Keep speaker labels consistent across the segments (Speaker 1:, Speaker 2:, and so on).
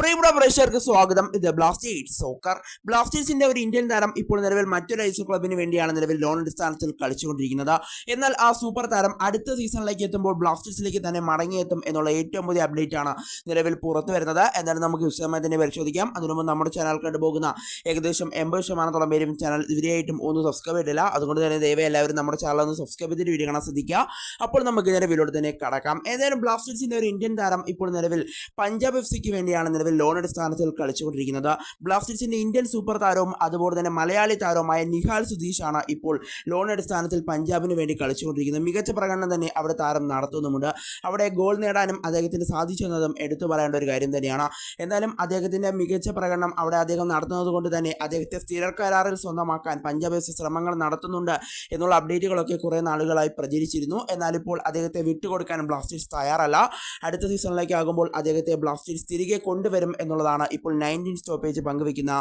Speaker 1: പ്രിയമുള്ള പ്രേക്ഷകർക്ക് സ്വാഗതം. ഇത് ബ്ലാസ്റ്റേഴ്സ് സോക്കർ ബ്ലാസ്റ്റേഴ്സിന്റെ ഒരു ഇന്ത്യൻ താരം ഇപ്പോൾ നിലവിൽ മറ്റൊരു ഐസ് ക്ലബിന് വേണ്ടിയാണ് നിലവിൽ ലോൺ അടിസ്ഥാനത്തിൽ കളിച്ചുകൊണ്ടിരിക്കുന്നത്. എന്നാൽ ആ സൂപ്പർ താരം അടുത്ത സീസണിലേക്ക് എത്തുമ്പോൾ ബ്ലാസ്റ്റേഴ്സിലേക്ക് തന്നെ മടങ്ങിയെത്തും എന്നുള്ള ഏറ്റവും പുതിയ അപ്ഡേറ്റ് ആണ് നിലവിൽ പുറത്തു വരുന്നത്. എന്നാലും നമുക്ക് വിശദമായി തന്നെ പരിശോധിക്കാം. അതിനു മുമ്പ് നമ്മുടെ ചാനൽ കണ്ടുപോകുന്ന ഏകദേശം എൺപത് ശതമാനത്തോളം പേരും ചാനൽ ഇതുവരെയായിട്ടും ഒന്നും സബ്സ്ക്രൈബ് ചെയ്തില്ല അതുകൊണ്ട് തന്നെ ദയവായി എല്ലാവരും നമ്മുടെ ചാനൽ ഒന്ന് സബ്സ്ക്രൈബ് ചെയ്തിട്ട് വീഡിയോ കാണാൻ ശ്രദ്ധിക്കുക. അപ്പോൾ നമുക്ക് വീഡിയോട് തന്നെ കടക്കാം. ഏതായാലും ബ്ലാസ്റ്റേഴ്സിന്റെ ഒരു ഇന്ത്യൻ താരം ഇപ്പോൾ നിലവിൽ പഞ്ചാബ് എഫ് സിക്ക് വേണ്ടിയാണ് നിലവിൽ ലോൺ അടിസ്ഥാനത്തിൽ കളിച്ചുകൊണ്ടിരിക്കുന്നത്. ബ്ലാസ്റ്റേഴ്സിന്റെ ഇന്ത്യൻ സൂപ്പർ താരവും അതുപോലെ തന്നെ മലയാളി താരവുമായ നിഹാൽ സുധീഷ് ആണ് ഇപ്പോൾ ലോൺ അടിസ്ഥാനത്തിൽ പഞ്ചാബിന് വേണ്ടി കളിച്ചുകൊണ്ടിരിക്കുന്നത്. മികച്ച പ്രകടനം തന്നെ അവിടെ താരം നടത്തുന്നുമുണ്ട്. അവിടെ ഗോൾ നേടാനും അദ്ദേഹത്തിന് സാധിച്ചു എന്നതും എടുത്തു പറയേണ്ട ഒരു കാര്യം തന്നെയാണ്. എന്നാലും അദ്ദേഹത്തിന്റെ മികച്ച പ്രകടനം അവിടെ അദ്ദേഹം നടത്തുന്നത് കൊണ്ട് തന്നെ അദ്ദേഹത്തെ സ്ഥിര കരാറിൽ സ്വന്തമാക്കാൻ പഞ്ചാബ് എഫ് ശ്രമങ്ങൾ നടത്തുന്നുണ്ട് എന്നുള്ള അപ്ഡേറ്റുകളൊക്കെ കുറേ നാളുകളായി പ്രചരിച്ചിരുന്നു. എന്നാൽ ഇപ്പോൾ അദ്ദേഹത്തെ വിട്ടുകൊടുക്കാൻ ബ്ലാസ്റ്റേഴ്സ് തയ്യാറല്ല. അടുത്ത സീസണിലേക്ക് ആകുമ്പോൾ അദ്ദേഹത്തെ ബ്ലാസ്റ്റേഴ്സ് തിരികെ കൊണ്ടുവരും എന്നുള്ളതാണ് ഇപ്പോൾ നയന്റീൻ സ്റ്റോപ്പേജ് പങ്കുവയ്ക്കുന്ന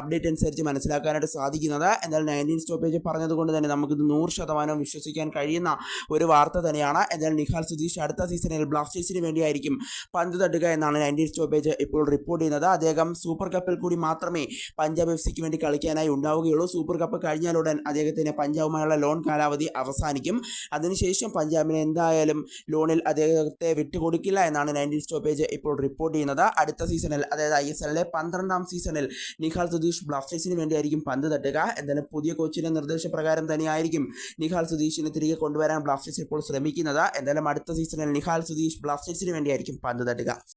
Speaker 1: അപ്ഡേറ്റ് അനുസരിച്ച് മനസ്സിലാക്കാനായിട്ട് സാധിക്കുന്നത്. എന്നാൽ നയന്റീൻ സ്റ്റോപ്പേജ് പറഞ്ഞതുകൊണ്ട് തന്നെ നമുക്കിത് നൂറ് ശതമാനം വിശ്വസിക്കാൻ കഴിയുന്ന ഒരു വാർത്ത തന്നെയാണ്. എന്നാൽ നിഹാൽ സുധീഷ് അടുത്ത സീസണിൽ ബ്ലാസ്റ്റേഴ്സിന് വേണ്ടിയായിരിക്കും പന്ത് തട്ടുക എന്നാണ് നയന്റീൻ സ്റ്റോപ്പേജ് ഇപ്പോൾ റിപ്പോർട്ട് ചെയ്യുന്നത്. അദ്ദേഹം സൂപ്പർ കപ്പിൽ കൂടി മാത്രമേ പഞ്ചാബ് എഫ് സിക്ക് വേണ്ടി കളിക്കാനായി ഉണ്ടാവുകയുള്ളൂ. സൂപ്പർ കപ്പ് കഴിഞ്ഞാലുടൻ അദ്ദേഹത്തിന് പഞ്ചാബുമായുള്ള ലോൺ കാലാവധി അവസാനിക്കും. അതിനുശേഷം പഞ്ചാബിന് എന്തായാലും ലോണിൽ അദ്ദേഹത്തെ വിട്ടുകൊടുക്കില്ല എന്നാണ് നയന്റീൻ സ്റ്റോപ്പേജ് ഇപ്പോൾ റിപ്പോർട്ട് ചെയ്യുന്നത്. അടുത്ത സീസണിൽ അതായത് ഐ എസ് എല്ലിലെ പന്ത്രണ്ടാം സീസണിൽ നിഹാൽ സുധീഷ് ബ്ലാസ്റ്റേഴ്സിന് വേണ്ടിയായിരിക്കും പന്ത് തട്ടുക. എന്തായാലും പുതിയ കോച്ചിന്റെ നിർദ്ദേശപ്രകാരം തന്നെയായിരിക്കും നിഹാൽ സുധീഷിനെ തിരികെ കൊണ്ടുവരാൻ ബ്ലാസ്റ്റേഴ്സ് ഇപ്പോൾ ശ്രമിക്കുന്നത്. എന്തായാലും അടുത്ത സീസണിൽ നിഹാൽ സുധീഷ് ബ്ലാസ്റ്റേഴ്സിന് വേണ്ടിയായിരിക്കും പന്ത് തട്ടുക.